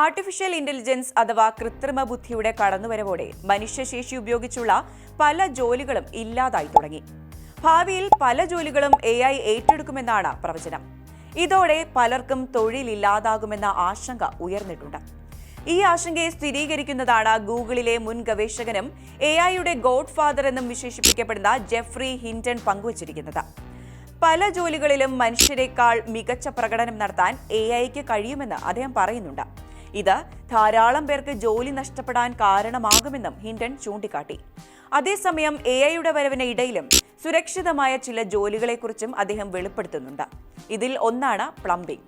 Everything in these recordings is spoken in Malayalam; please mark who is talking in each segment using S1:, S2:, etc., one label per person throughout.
S1: ആർട്ടിഫിഷ്യൽ ഇന്റലിജൻസ് അഥവാ കൃത്രിമ ബുദ്ധിയുടെ കടന്നുവരവോടെ മനുഷ്യശേഷി ഉപയോഗിച്ചുള്ള പല ജോലികളും ഇല്ലാതായി തുടങ്ങി. ഭാവിയിൽ പല ജോലികളും എ ഐ ഏറ്റെടുക്കുമെന്നാണ് പ്രവചനം. ഇതോടെ പലർക്കും തൊഴിലില്ലാതാകുമെന്ന ആശങ്ക ഉയർന്നിട്ടുണ്ട്. ഈ ആശങ്കയെ സ്ഥിരീകരിക്കുന്നതാണ് ഗൂഗിളിലെ മുൻ ഗവേഷകനും എ ഐയുടെ ഗോഡ് ഫാദർ എന്നും വിശേഷിപ്പിക്കപ്പെടുന്ന ജെഫ്രി ഹിന്റൺ പങ്കുവച്ചിരിക്കുന്നത്. പല ജോലികളിലും മനുഷ്യരെക്കാൾ മികച്ച പ്രകടനം നടത്താൻ എ ഐക്ക് കഴിയുമെന്ന് അദ്ദേഹം പറയുന്നുണ്ട്. ഇത് ധാരാളം പേർക്ക് ജോലി നഷ്ടപ്പെടാൻ കാരണമാകുമെന്നും ഹിൻഡൻ ചൂണ്ടിക്കാട്ടി. അതേസമയം എ ഐയുടെ വരവിന് ഇടയിലും സുരക്ഷിതമായ ചില ജോലികളെക്കുറിച്ചും അദ്ദേഹം വെളിപ്പെടുത്തുന്നുണ്ട്. ഇതിൽ ഒന്നാണ് പ്ലംബിംഗ്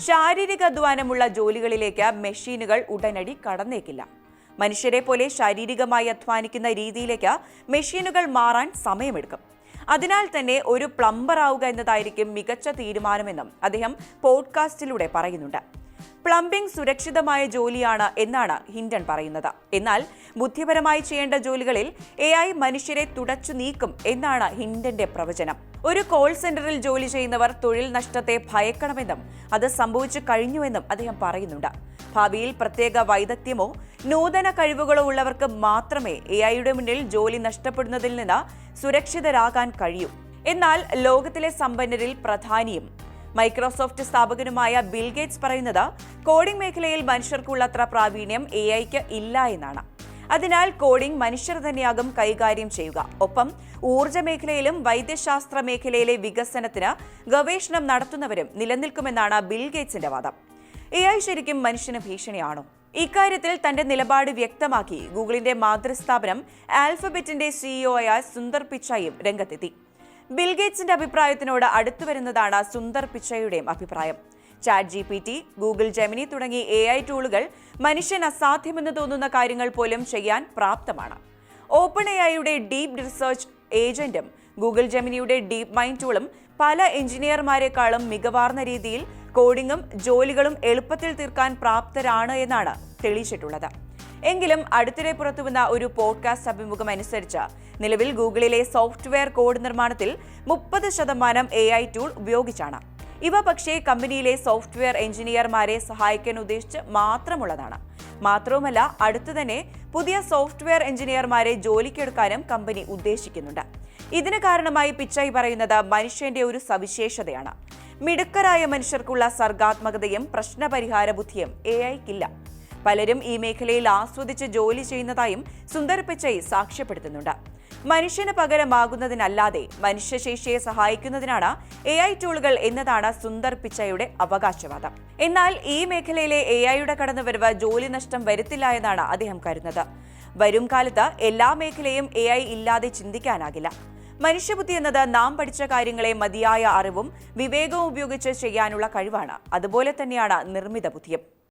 S1: ശാരീരിക അധ്വാനമുള്ള ജോലികളിലേക്ക് മെഷീനുകൾ ഉടനടി കടന്നേക്കില്ല. മനുഷ്യരെ പോലെ ശാരീരികമായി അധ്വാനിക്കുന്ന രീതിയിലേക്ക് മെഷീനുകൾ മാറാൻ സമയമെടുക്കും. അതിനാൽ തന്നെ ഒരു പ്ലംബർ ആവുക എന്നതായിരിക്കും മികച്ച തീരുമാനമെന്നും അദ്ദേഹം പോഡ്കാസ്റ്റിലൂടെ പറയുന്നുണ്ട്. പ്ലംബിംഗ് സുരക്ഷിതമായ ജോലിയാണ് എന്നാണ് ഹിൻഡൻ പറയുന്നത്. എന്നാൽ ബുദ്ധിപരമായി ചെയ്യേണ്ട ജോലികളിൽ എ ഐ മനുഷ്യരെ തുടച്ചു നീക്കും എന്നാണ് ഹിൻഡന്റെ പ്രവചനം. ഒരു കോൾ സെന്ററിൽ ജോലി ചെയ്യുന്നവർ തൊഴിൽ നഷ്ടത്തെ ഭയക്കണമെന്നും അത് സംഭവിച്ചു കഴിഞ്ഞുവെന്നും അദ്ദേഹം പറയുന്നുണ്ട്. ഭാവിയിൽ പ്രത്യേക വൈദഗ്ധ്യമോ നൂതന കഴിവുകളോ ഉള്ളവർക്ക് മാത്രമേ എ ഐയുടെ മുന്നിൽ ജോലി നഷ്ടപ്പെടുന്നതിൽ നിന്ന് സുരക്ഷിതരാകാൻ കഴിയൂ. എന്നാൽ ലോകത്തിലെ സമ്പന്നരിൽ പ്രധാനിയും മൈക്രോസോഫ്റ്റ് സ്ഥാപകനുമായ ബിൽ ഗേറ്റ്സ് പറയുന്നത് കോഡിംഗ് മേഖലയിൽ മനുഷ്യർക്കുള്ളത്ര പ്രാവീണ്യം എ ഐക്ക് ഇല്ല എന്നാണ്. അതിനാൽ കോഡിംഗ് മനുഷ്യർ തന്നെയാകും കൈകാര്യം ചെയ്യുക. ഒപ്പം ഊർജ മേഖലയിലും വൈദ്യശാസ്ത്ര മേഖലയിലെ വികസനത്തിന് ഗവേഷണം നടത്തുന്നവരും നിലനിൽക്കുമെന്നാണ് ബിൽ ഗേറ്റ്സിന്റെ വാദം. എ ഐ ശരിക്കും മനുഷ്യന് ഭീഷണിയാണോ? ഇക്കാര്യത്തിൽ തന്റെ നിലപാട് വ്യക്തമാക്കി ഗൂഗിളിന്റെ മാതൃസ്ഥാപനം ആൽഫബറ്റിന്റെ സിഇഒ ആയ സുന്ദർ പിച്ചായും രംഗത്തെത്തി. ബിൽഗേറ്റ്സിന്റെ അഭിപ്രായത്തിനോട് അടുത്തു വരുന്നതാണ് സുന്ദർ പിച്ചയുടെയും അഭിപ്രായം. Chat G P T Google Gemini തുടങ്ങി എ ഐ ടൂളുകൾ മനുഷ്യൻ അസാധ്യമെന്ന് തോന്നുന്ന കാര്യങ്ങൾ പോലും ചെയ്യാൻ പ്രാപ്തമാണ്. ഓപ്പൺ എ ഐയുടെ ഡീപ് റിസർച്ച് ഏജന്റും ഗൂഗിൾ ജെമിനിയുടെ ഡീപ് മൈൻഡ് ടൂളും പല എഞ്ചിനീയർമാരെക്കാളും മികവാർന്ന രീതിയിൽ കോഡിങ്ങും ജോലികളും എളുപ്പത്തിൽ തീർക്കാൻ പ്രാപ്തരാണ് എന്നാണ് തെളിയിച്ചിട്ടുള്ളത്. എങ്കിലും അടുത്തിടെ പുറത്തുവന്ന ഒരു പോഡ്കാസ്റ്റ് അഭിമുഖം അനുസരിച്ച് നിലവിൽ ഗൂഗിളിലെ സോഫ്റ്റ്വെയർ കോഡ് നിർമ്മാണത്തിൽ മുപ്പത് ശതമാനം എ ഐ ടൂൾ ഉപയോഗിച്ചാണ്. ഇവ പക്ഷേ കമ്പനിയിലെ സോഫ്റ്റ്വെയർ എഞ്ചിനീയർമാരെ സഹായിക്കാൻ ഉദ്ദേശിച്ച് മാത്രമുള്ളതാണ്. മാത്രവുമല്ല അടുത്തു തന്നെ പുതിയ സോഫ്റ്റ്വെയർ എഞ്ചിനീയർമാരെ ജോലിക്കെടുക്കാനും കമ്പനി ഉദ്ദേശിക്കുന്നുണ്ട്. ഇതിന് കാരണമായി പിച്ചായി പറയുന്നത് മനുഷ്യന്റെ ഒരു സവിശേഷതയാണ്. മിടുക്കരായ മനുഷ്യർക്കുള്ള സർഗാത്മകതയും പ്രശ്നപരിഹാര ബുദ്ധിയും എ ഐക്കില്ല. പലരും ഈ മേഖലയിൽ ആസ്വദിച്ച് ജോലി ചെയ്യുന്നതായും സുന്ദർ പിച്ചൈ സാക്ഷ്യപ്പെടുത്തുന്നുണ്ട്. മനുഷ്യന് പകരമാകുന്നതിനല്ലാതെ മനുഷ്യശേഷിയെ സഹായിക്കുന്നതിനാണ് എ ഐ ടൂളുകൾ എന്നതാണ് സുന്ദർ പിച്ചയുടെ അവകാശവാദം. എന്നാൽ ഈ മേഖലയിലെ എ ഐയുടെ കടന്നുവരവ് ജോലി നഷ്ടം വരുത്തില്ല എന്നാണ് അദ്ദേഹം കരുതുന്നത്. വരും കാലത്ത് എല്ലാ മേഖലയും എ ഐ ഇല്ലാതെ ചിന്തിക്കാനാകില്ല. മനുഷ്യബുദ്ധി എന്നത് നാം പഠിച്ച കാര്യങ്ങളെ മതിയായ അറിവും വിവേകവും ഉപയോഗിച്ച് ചെയ്യാനുള്ള കഴിവാണ്. അതുപോലെ തന്നെയാണ് നിർമ്മിത ബുദ്ധിയും.